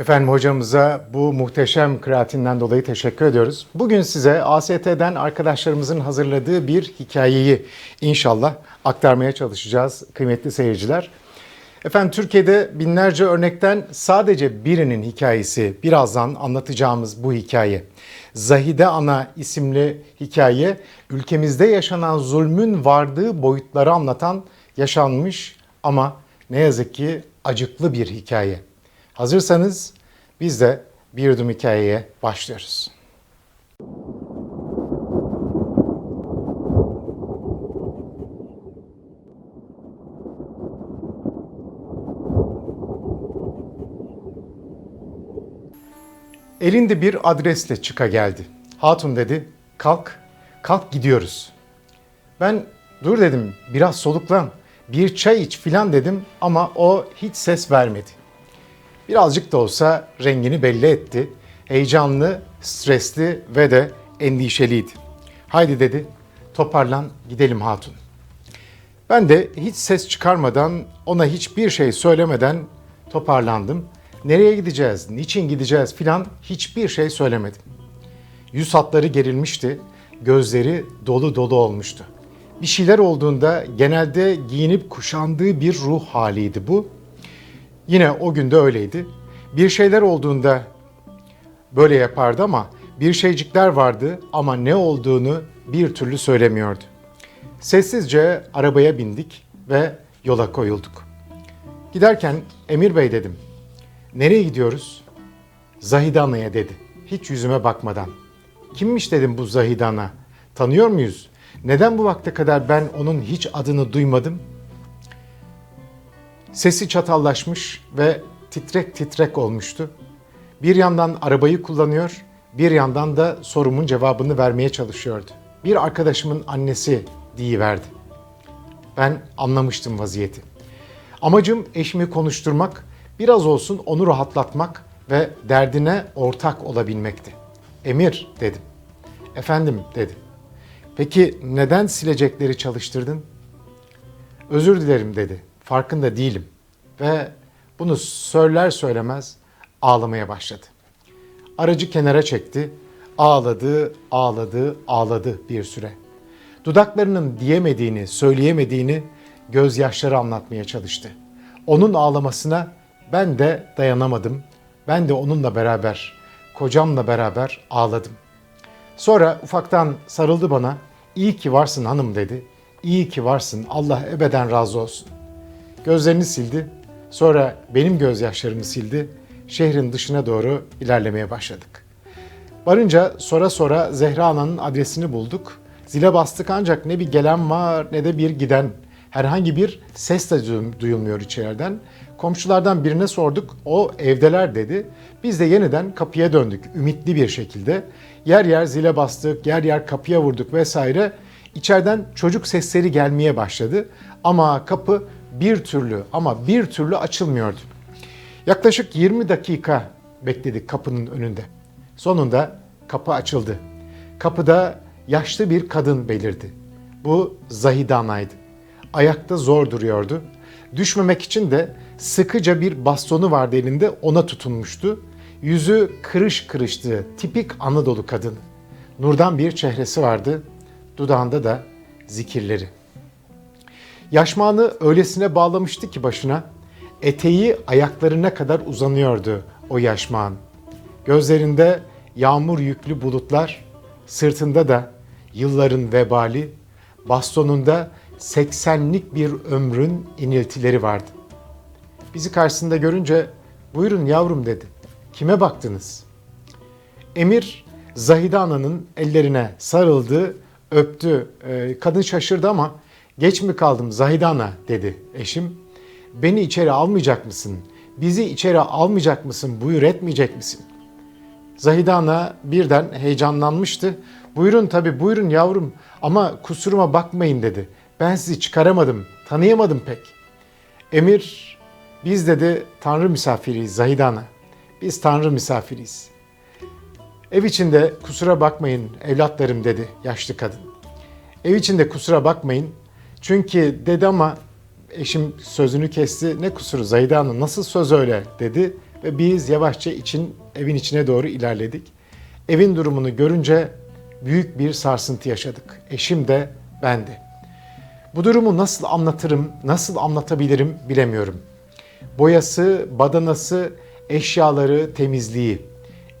Efendim hocamıza bu muhteşem kreatinden dolayı teşekkür ediyoruz. Bugün size AST'den arkadaşlarımızın hazırladığı bir hikayeyi inşallah aktarmaya çalışacağız kıymetli seyirciler. Efendim Türkiye'de binlerce örnekten sadece birinin hikayesi birazdan anlatacağımız bu hikaye. Zahide Ana isimli hikaye ülkemizde yaşanan zulmün vardığı boyutları anlatan yaşanmış ama ne yazık ki acıklı bir hikaye. Hazırsanız biz de bir yudum hikayeye başlıyoruz. Elinde bir adresle çıka geldi. Hatun dedi, kalk, kalk gidiyoruz. Ben dur dedim, biraz soluklan, bir çay iç filan dedim ama o hiç ses vermedi. Birazcık da olsa rengini belli etti. Heyecanlı, stresli ve de endişeliydi. Haydi dedi, toparlan gidelim hatun. Ben de hiç ses çıkarmadan, ona hiçbir şey söylemeden toparlandım. Nereye gideceğiz, niçin gideceğiz filan hiçbir şey söylemedim. Yüz hatları gerilmişti, gözleri dolu dolu olmuştu. Bir şeyler olduğunda genelde giyinip kuşandığı bir ruh haliydi bu. Yine o günde öyleydi. Bir şeyler olduğunda böyle yapardı ama bir şeycikler vardı ama ne olduğunu bir türlü söylemiyordu. Sessizce arabaya bindik ve yola koyulduk. Giderken Emir Bey dedim. Nereye gidiyoruz? Zahide Ana'ya dedi. Hiç yüzüme bakmadan. Kimmiş dedim bu Zahide Ana? Tanıyor muyuz? Neden bu vakte kadar ben onun hiç adını duymadım? Sesi çatallaşmış ve titrek titrek olmuştu. Bir yandan arabayı kullanıyor, bir yandan da sorumun cevabını vermeye çalışıyordu. Bir arkadaşımın annesi verdi. Ben anlamıştım vaziyeti. Amacım eşimi konuşturmak, biraz olsun onu rahatlatmak ve derdine ortak olabilmekti. Emir dedim. Efendim dedi. Peki neden silecekleri çalıştırdın? Özür dilerim dedi. Farkında değilim. Ve bunu söyler söylemez ağlamaya başladı. Aracı kenara çekti. Ağladı, ağladı, ağladı bir süre. Dudaklarının diyemediğini, söyleyemediğini gözyaşları anlatmaya çalıştı. Onun ağlamasına ben de dayanamadım. Ben de onunla beraber, kocamla beraber ağladım. Sonra ufaktan sarıldı bana. İyi ki varsın hanım dedi. İyi ki varsın. Allah ebeden razı olsun. Gözlerini sildi. Sonra benim gözyaşlarımı sildi. Şehrin dışına doğru ilerlemeye başladık. Varınca sonra sonra Zehra Ana'nın adresini bulduk. Zile bastık ancak ne bir gelen var ne de bir giden. Herhangi bir ses de duyulmuyor içeriden. Komşulardan birine sorduk. O evdeler dedi. Biz de yeniden kapıya döndük ümitli bir şekilde. Yer yer zile bastık, yer yer kapıya vurduk vesaire. İçeriden çocuk sesleri gelmeye başladı. Ama kapı bir türlü ama bir türlü açılmıyordu. Yaklaşık 20 dakika bekledik kapının önünde. Sonunda kapı açıldı. Kapıda yaşlı bir kadın belirdi. Bu Zahide Ana'ydı. Ayakta zor duruyordu. Düşmemek için de sıkıca bir bastonu vardı elinde ona tutunmuştu. Yüzü kırış kırıştı, tipik Anadolu kadın. Nurdan bir çehresi vardı, dudağında da zikirleri. Yaşmağını öylesine bağlamıştı ki başına, eteği ayaklarına kadar uzanıyordu o yaşmağın. Gözlerinde yağmur yüklü bulutlar, sırtında da yılların vebali, bastonunda seksenlik bir ömrün iniltileri vardı. Bizi karşısında görünce buyurun yavrum dedi. Kime baktınız? Emir Zahide Ana'nın ellerine sarıldı, öptü. Ee, kadın şaşırdı ama geç mi kaldım Zahide Ana dedi eşim. Beni içeri almayacak mısın? Bizi içeri almayacak mısın? Buyur etmeyecek misin? Zahide Ana birden heyecanlanmıştı. Buyurun tabii buyurun yavrum ama kusuruma bakmayın dedi. Ben sizi çıkaramadım, tanıyamadım pek. Emir biz dedi Tanrı misafiriyiz Zahide Ana. Biz Tanrı misafiriyiz. Ev içinde kusura bakmayın evlatlarım dedi yaşlı kadın. Ev içinde kusura bakmayın. Çünkü dedi ama eşim sözünü kesti. Ne kusuru Zahide Hanım nasıl söz öyle dedi. ve biz yavaşça için evin içine doğru ilerledik. Evin durumunu görünce büyük bir sarsıntı yaşadık. Eşim de ben de. Bu durumu nasıl anlatırım, nasıl anlatabilirim bilemiyorum. Boyası, badanası, eşyaları, temizliği,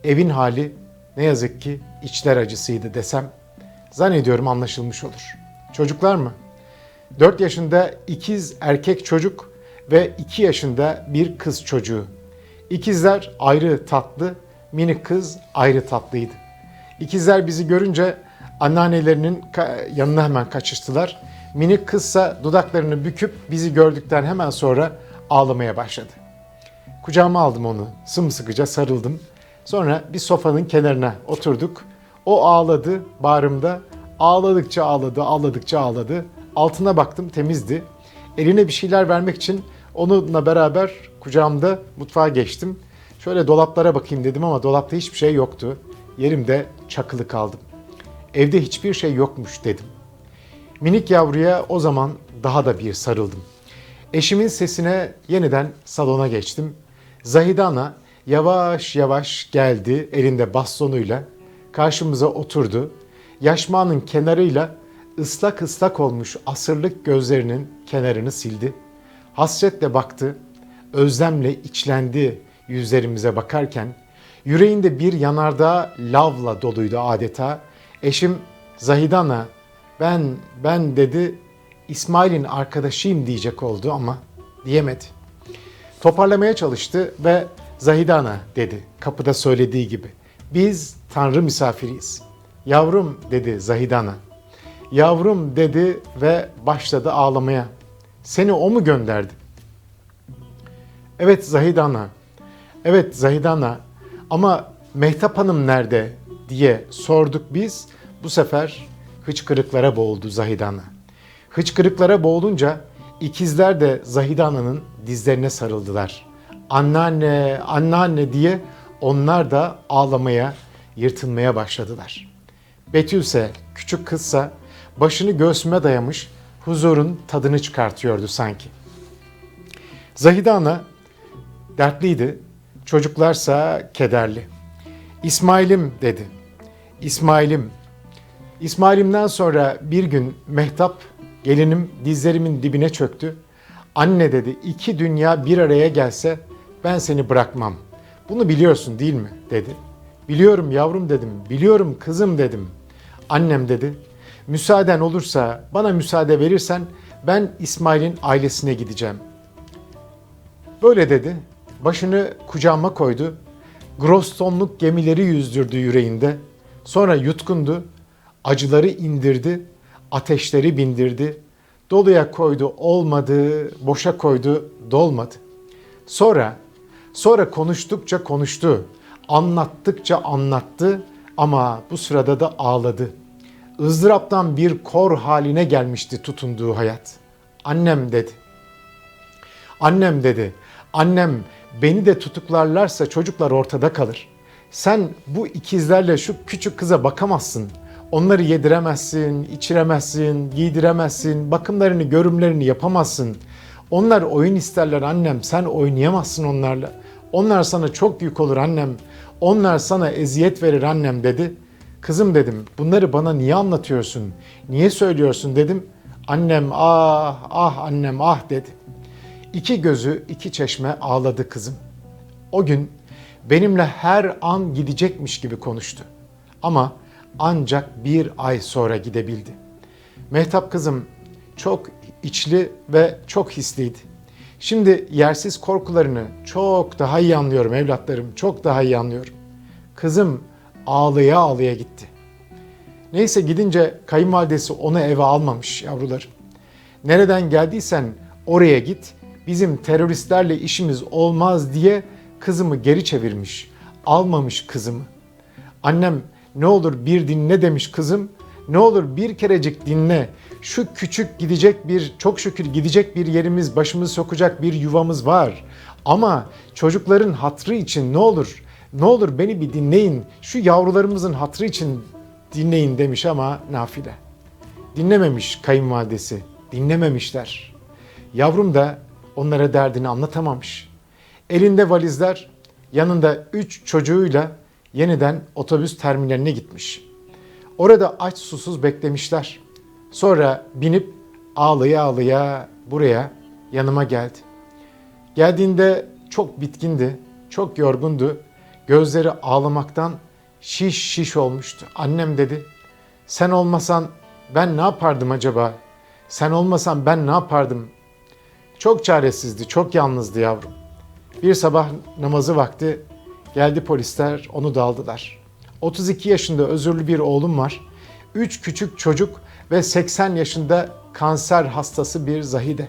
evin hali ne yazık ki içler acısıydı desem zannediyorum anlaşılmış olur. Çocuklar mı? 4 yaşında ikiz erkek çocuk ve 2 yaşında bir kız çocuğu. İkizler ayrı tatlı, minik kız ayrı tatlıydı. İkizler bizi görünce anneannelerinin yanına hemen kaçıştılar. Minik kızsa dudaklarını büküp bizi gördükten hemen sonra ağlamaya başladı. Kucağıma aldım onu, sımsıkıca sarıldım. Sonra bir sofanın kenarına oturduk. O ağladı bağrımda. Ağladıkça ağladı, ağladıkça ağladı. Altına baktım temizdi. Eline bir şeyler vermek için onunla beraber kucağımda mutfağa geçtim. Şöyle dolaplara bakayım dedim ama dolapta hiçbir şey yoktu. Yerimde çakılı kaldım. Evde hiçbir şey yokmuş dedim. Minik yavruya o zaman daha da bir sarıldım. Eşimin sesine yeniden salona geçtim. Zahide Ana yavaş yavaş geldi elinde bastonuyla. Karşımıza oturdu. Yaşmağının kenarıyla ıslak ıslak olmuş asırlık gözlerinin kenarını sildi. Hasretle baktı, özlemle içlendi yüzlerimize bakarken. Yüreğinde bir yanardağ lavla doluydu adeta. Eşim Zahide Ana ben, ben dedi İsmail'in arkadaşıyım diyecek oldu ama diyemedi. Toparlamaya çalıştı ve Zahide Ana dedi kapıda söylediği gibi. Biz Tanrı misafiriyiz. Yavrum dedi Zahide Ana. Yavrum dedi ve başladı ağlamaya. Seni o mu gönderdi? Evet Zahide Ana. Evet Zahide Ana. Ama Mehtap Hanım nerede diye sorduk biz. Bu sefer hıçkırıklara boğuldu Zahide Ana. Hıçkırıklara boğulunca ikizler de Zahide Ana'nın dizlerine sarıldılar. Anneanne, anneanne diye onlar da ağlamaya, yırtınmaya başladılar. Betül ise küçük kızsa başını göğsüme dayamış huzurun tadını çıkartıyordu sanki. Zahide Ana dertliydi, çocuklarsa kederli. İsmail'im dedi. İsmail'im. İsmail'imden sonra bir gün Mehtap gelinim dizlerimin dibine çöktü. Anne dedi iki dünya bir araya gelse ben seni bırakmam. Bunu biliyorsun değil mi dedi. Biliyorum yavrum dedim. Biliyorum kızım dedim. Annem dedi. Müsaaden olursa bana müsaade verirsen ben İsmail'in ailesine gideceğim. Böyle dedi. Başını kucağıma koydu. Grostonluk gemileri yüzdürdü yüreğinde. Sonra yutkundu. Acıları indirdi. Ateşleri bindirdi. Doluya koydu olmadı, boşa koydu dolmadı. Sonra, sonra konuştukça konuştu. Anlattıkça anlattı ama bu sırada da ağladı. Izdıraptan bir kor haline gelmişti tutunduğu hayat. Annem dedi. Annem dedi. Annem beni de tutuklarlarsa çocuklar ortada kalır. Sen bu ikizlerle şu küçük kıza bakamazsın. Onları yediremezsin, içiremezsin, giydiremezsin, bakımlarını, görümlerini yapamazsın. Onlar oyun isterler annem, sen oynayamazsın onlarla. Onlar sana çok yük olur annem. Onlar sana eziyet verir annem dedi. Kızım dedim, bunları bana niye anlatıyorsun? Niye söylüyorsun dedim. Annem ah ah annem ah dedi. İki gözü iki çeşme ağladı kızım. O gün benimle her an gidecekmiş gibi konuştu. Ama ancak bir ay sonra gidebildi. Mehtap kızım çok içli ve çok hisliydi. Şimdi yersiz korkularını çok daha iyi anlıyorum evlatlarım, çok daha iyi anlıyorum. Kızım ağlaya ağlaya gitti. Neyse gidince kayınvalidesi onu eve almamış yavrularım. Nereden geldiysen oraya git, bizim teröristlerle işimiz olmaz diye kızımı geri çevirmiş. Almamış kızımı. Annem ne olur bir dinle demiş kızım. Ne olur bir kerecik dinle. Şu küçük gidecek bir, çok şükür gidecek bir yerimiz, başımızı sokacak bir yuvamız var. Ama çocukların hatrı için ne olur, ne olur beni bir dinleyin. Şu yavrularımızın hatrı için dinleyin demiş ama nafile. Dinlememiş kayınvalidesi, dinlememişler. Yavrum da onlara derdini anlatamamış. Elinde valizler yanında üç çocuğuyla yeniden otobüs terminaline gitmiş. Orada aç susuz beklemişler. Sonra binip ağlaya ağlaya buraya yanıma geldi. Geldiğinde çok bitkindi, çok yorgundu. Gözleri ağlamaktan şiş şiş olmuştu. Annem dedi, sen olmasan ben ne yapardım acaba? Sen olmasan ben ne yapardım? Çok çaresizdi, çok yalnızdı yavrum. Bir sabah namazı vakti geldi polisler, onu da aldılar. 32 yaşında özürlü bir oğlum var. 3 küçük çocuk ve 80 yaşında kanser hastası bir Zahide.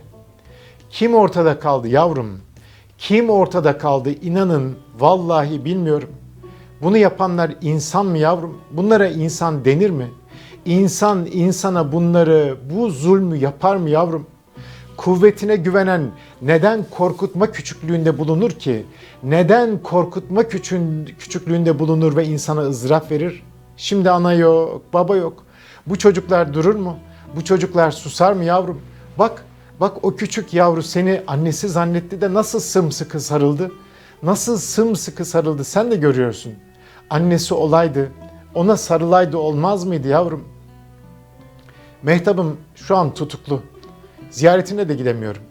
Kim ortada kaldı yavrum? Kim ortada kaldı? İnanın vallahi bilmiyorum. Bunu yapanlar insan mı yavrum? Bunlara insan denir mi? İnsan insana bunları, bu zulmü yapar mı yavrum? Kuvvetine güvenen neden korkutma küçüklüğünde bulunur ki? Neden korkutma küçün, küçüklüğünde bulunur ve insana ızdırap verir? Şimdi ana yok, baba yok. Bu çocuklar durur mu? Bu çocuklar susar mı yavrum? Bak, bak o küçük yavru seni annesi zannetti de nasıl sımsıkı sarıldı? Nasıl sımsıkı sarıldı sen de görüyorsun. Annesi olaydı, ona sarılaydı olmaz mıydı yavrum? Mehtap'ım şu an tutuklu. Ziyaretine de gidemiyorum.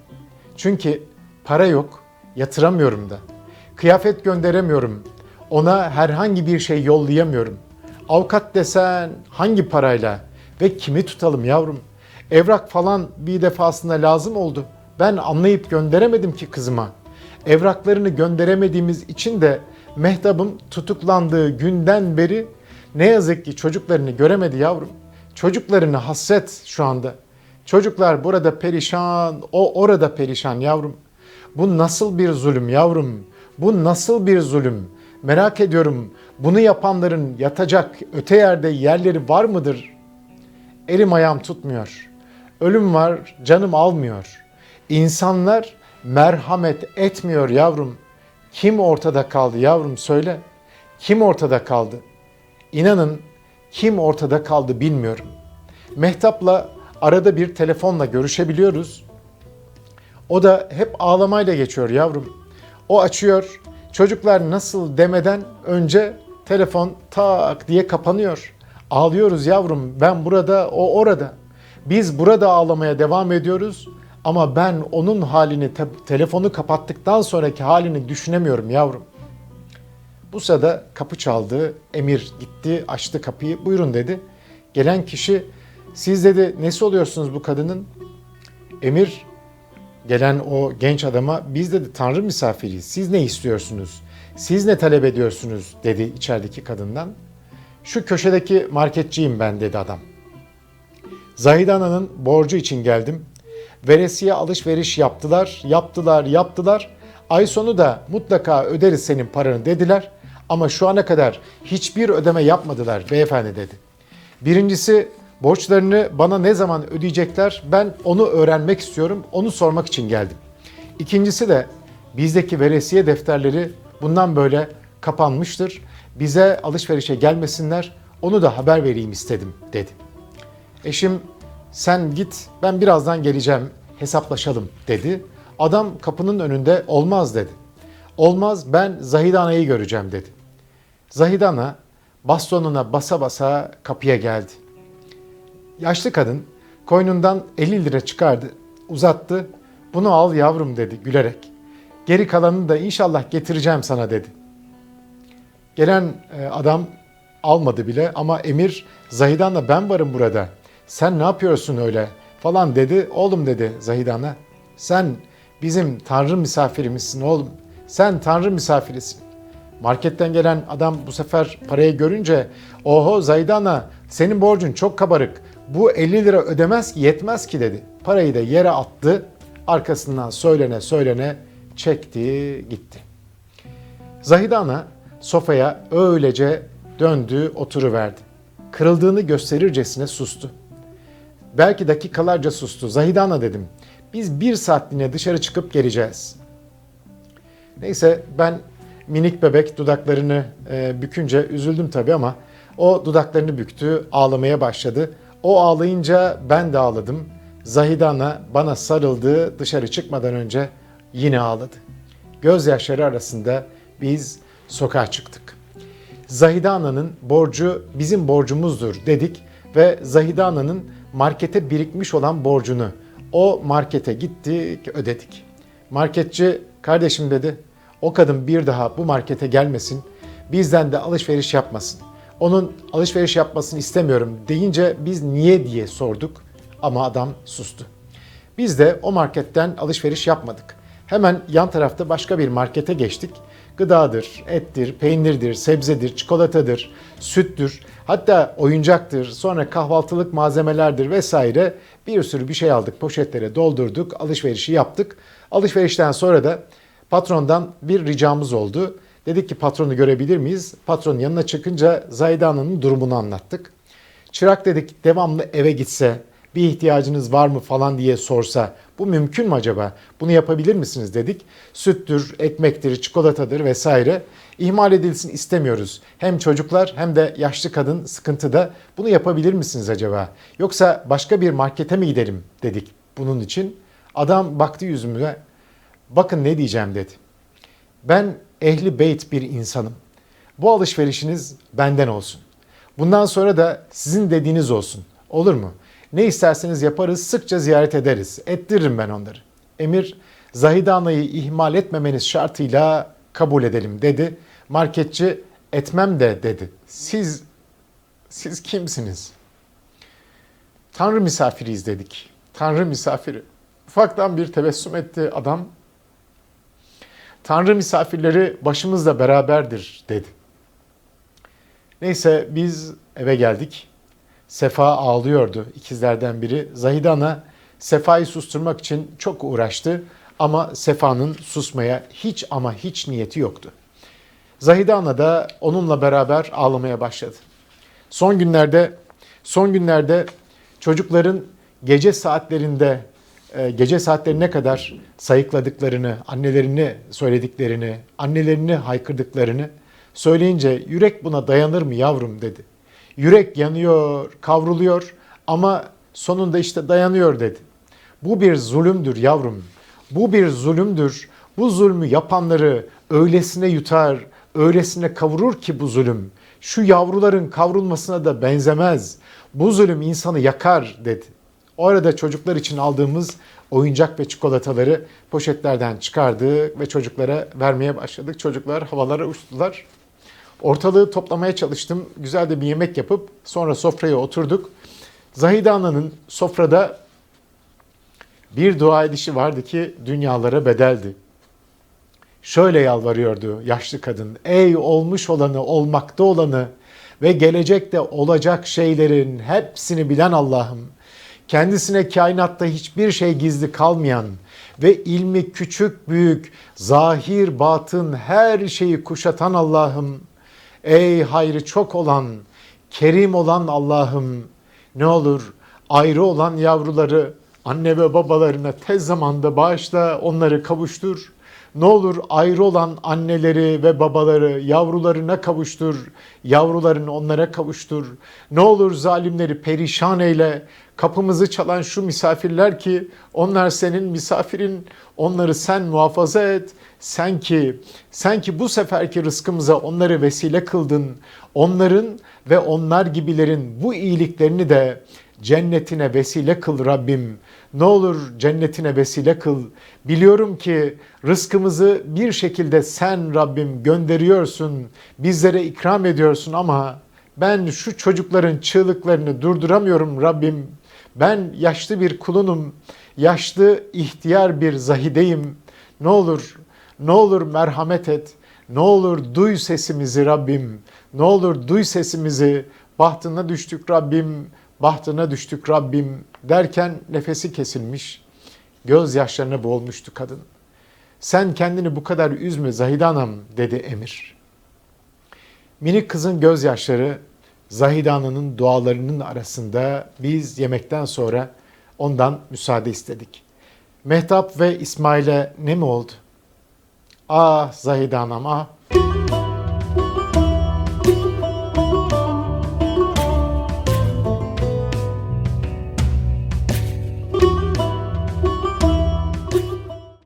Çünkü para yok, yatıramıyorum da. Kıyafet gönderemiyorum. Ona herhangi bir şey yollayamıyorum. Avukat desen hangi parayla ve kimi tutalım yavrum? Evrak falan bir defasında lazım oldu. Ben anlayıp gönderemedim ki kızıma. Evraklarını gönderemediğimiz için de Mehtap'ın tutuklandığı günden beri ne yazık ki çocuklarını göremedi yavrum. Çocuklarını hasret şu anda. Çocuklar burada perişan, o orada perişan yavrum. Bu nasıl bir zulüm yavrum? Bu nasıl bir zulüm? Merak ediyorum. Bunu yapanların yatacak öte yerde yerleri var mıdır? Elim ayağım tutmuyor. Ölüm var, canım almıyor. İnsanlar merhamet etmiyor yavrum. Kim ortada kaldı yavrum söyle. Kim ortada kaldı? İnanın kim ortada kaldı bilmiyorum. Mehtap'la arada bir telefonla görüşebiliyoruz. O da hep ağlamayla geçiyor yavrum. O açıyor. Çocuklar nasıl demeden önce telefon tak diye kapanıyor. Ağlıyoruz yavrum. Ben burada, o orada. Biz burada ağlamaya devam ediyoruz ama ben onun halini te- telefonu kapattıktan sonraki halini düşünemiyorum yavrum. Bu sırada kapı çaldı. Emir gitti, açtı kapıyı. Buyurun dedi. Gelen kişi siz dedi nesi oluyorsunuz bu kadının? Emir gelen o genç adama biz dedi tanrı misafiriyiz. Siz ne istiyorsunuz? Siz ne talep ediyorsunuz dedi içerideki kadından. Şu köşedeki marketçiyim ben dedi adam. Zahide Ana'nın borcu için geldim. Veresiye alışveriş yaptılar, yaptılar, yaptılar. Ay sonu da mutlaka öderiz senin paranı dediler. Ama şu ana kadar hiçbir ödeme yapmadılar beyefendi dedi. Birincisi borçlarını bana ne zaman ödeyecekler ben onu öğrenmek istiyorum, onu sormak için geldim. İkincisi de bizdeki veresiye defterleri bundan böyle kapanmıştır. Bize alışverişe gelmesinler, onu da haber vereyim istedim dedi. Eşim sen git ben birazdan geleceğim hesaplaşalım dedi. Adam kapının önünde olmaz dedi. Olmaz ben Zahide Ana'yı göreceğim dedi. Zahide Ana bastonuna basa basa kapıya geldi. Yaşlı kadın koynundan 50 lira çıkardı, uzattı. Bunu al yavrum dedi gülerek. Geri kalanını da inşallah getireceğim sana dedi. Gelen e, adam almadı bile ama Emir Zahidan'la ben varım burada. Sen ne yapıyorsun öyle falan dedi. Oğlum dedi Zahidan'a. Sen bizim tanrı misafirimizsin oğlum. Sen tanrı misafirisin. Marketten gelen adam bu sefer parayı görünce oho Zaydana senin borcun çok kabarık. Bu 50 lira ödemez ki yetmez ki dedi. Parayı da yere attı. Arkasından söylene söylene çekti gitti. Zahide Ana sofaya öylece döndü oturuverdi. Kırıldığını gösterircesine sustu. Belki dakikalarca sustu. Zahide Ana dedim. Biz bir saatliğine dışarı çıkıp geleceğiz. Neyse ben minik bebek dudaklarını e, bükünce üzüldüm tabii ama o dudaklarını büktü, ağlamaya başladı. O ağlayınca ben de ağladım. Zahide Ana bana sarıldı, dışarı çıkmadan önce yine ağladı. Gözyaşları arasında biz sokağa çıktık. Zahide Ana'nın borcu bizim borcumuzdur dedik ve Zahide Ana'nın markete birikmiş olan borcunu o markete gittik ödedik. Marketçi kardeşim dedi o kadın bir daha bu markete gelmesin bizden de alışveriş yapmasın. Onun alışveriş yapmasını istemiyorum deyince biz niye diye sorduk ama adam sustu. Biz de o marketten alışveriş yapmadık. Hemen yan tarafta başka bir markete geçtik. Gıdadır, ettir, peynirdir, sebzedir, çikolatadır, süttür, hatta oyuncaktır, sonra kahvaltılık malzemelerdir vesaire bir sürü bir şey aldık, poşetlere doldurduk, alışverişi yaptık. Alışverişten sonra da patrondan bir ricamız oldu. Dedik ki patronu görebilir miyiz? Patronun yanına çıkınca Zahide Hanım'ın durumunu anlattık. Çırak dedik devamlı eve gitse, bir ihtiyacınız var mı falan diye sorsa bu mümkün mü acaba? Bunu yapabilir misiniz dedik. Süttür, ekmektir, çikolatadır vesaire ihmal edilsin istemiyoruz. Hem çocuklar hem de yaşlı kadın sıkıntıda. Bunu yapabilir misiniz acaba? Yoksa başka bir markete mi gidelim dedik bunun için. Adam baktı yüzüme. Bakın ne diyeceğim dedi. Ben ehli beyt bir insanım. Bu alışverişiniz benden olsun. Bundan sonra da sizin dediğiniz olsun. Olur mu? Ne isterseniz yaparız, sıkça ziyaret ederiz. Ettiririm ben onları. Emir, Zahide Ana'yı ihmal etmemeniz şartıyla kabul edelim dedi. Marketçi etmem de dedi. Siz, siz kimsiniz? Tanrı misafiriyiz dedik. Tanrı misafiri. Ufaktan bir tebessüm etti adam. Tanrı misafirleri başımızla beraberdir dedi. Neyse biz eve geldik. Sefa ağlıyordu ikizlerden biri. Zahide Ana Sefa'yı susturmak için çok uğraştı ama Sefa'nın susmaya hiç ama hiç niyeti yoktu. Zahide Ana da onunla beraber ağlamaya başladı. Son günlerde son günlerde çocukların gece saatlerinde e, gece saatlerine kadar sayıkladıklarını, annelerini söylediklerini, annelerini haykırdıklarını söyleyince yürek buna dayanır mı yavrum dedi. Yürek yanıyor, kavruluyor ama sonunda işte dayanıyor dedi. Bu bir zulümdür yavrum. Bu bir zulümdür. Bu zulmü yapanları öylesine yutar, öylesine kavurur ki bu zulüm. Şu yavruların kavrulmasına da benzemez. Bu zulüm insanı yakar dedi. O arada çocuklar için aldığımız oyuncak ve çikolataları poşetlerden çıkardık ve çocuklara vermeye başladık. Çocuklar havalara uçtular. Ortalığı toplamaya çalıştım. Güzel de bir yemek yapıp sonra sofraya oturduk. Zahide Ana'nın sofrada bir dua edişi vardı ki dünyalara bedeldi. Şöyle yalvarıyordu yaşlı kadın. Ey olmuş olanı, olmakta olanı ve gelecekte olacak şeylerin hepsini bilen Allah'ım. Kendisine kainatta hiçbir şey gizli kalmayan ve ilmi küçük büyük, zahir batın her şeyi kuşatan Allah'ım. Ey hayrı çok olan, kerim olan Allah'ım ne olur ayrı olan yavruları anne ve babalarına tez zamanda bağışla onları kavuştur. Ne olur ayrı olan anneleri ve babaları yavrularına kavuştur. Yavrularını onlara kavuştur. Ne olur zalimleri perişan eyle. Kapımızı çalan şu misafirler ki onlar senin misafirin. Onları sen muhafaza et. Sen ki sen ki bu seferki rızkımıza onları vesile kıldın. Onların ve onlar gibilerin bu iyiliklerini de cennetine vesile kıl Rabbim. Ne olur cennetine vesile kıl. Biliyorum ki rızkımızı bir şekilde sen Rabbim gönderiyorsun. Bizlere ikram ediyorsun ama ben şu çocukların çığlıklarını durduramıyorum Rabbim. Ben yaşlı bir kulunum. Yaşlı ihtiyar bir zahideyim. Ne olur ne olur merhamet et. Ne olur duy sesimizi Rabbim. Ne olur duy sesimizi. Bahtına düştük Rabbim bahtına düştük Rabbim derken nefesi kesilmiş, gözyaşlarına boğulmuştu kadın. Sen kendini bu kadar üzme Zahide Hanım dedi emir. Minik kızın gözyaşları Zahide Hanım'ın dualarının arasında biz yemekten sonra ondan müsaade istedik. Mehtap ve İsmail'e ne mi oldu? Ah Zahide Hanım ah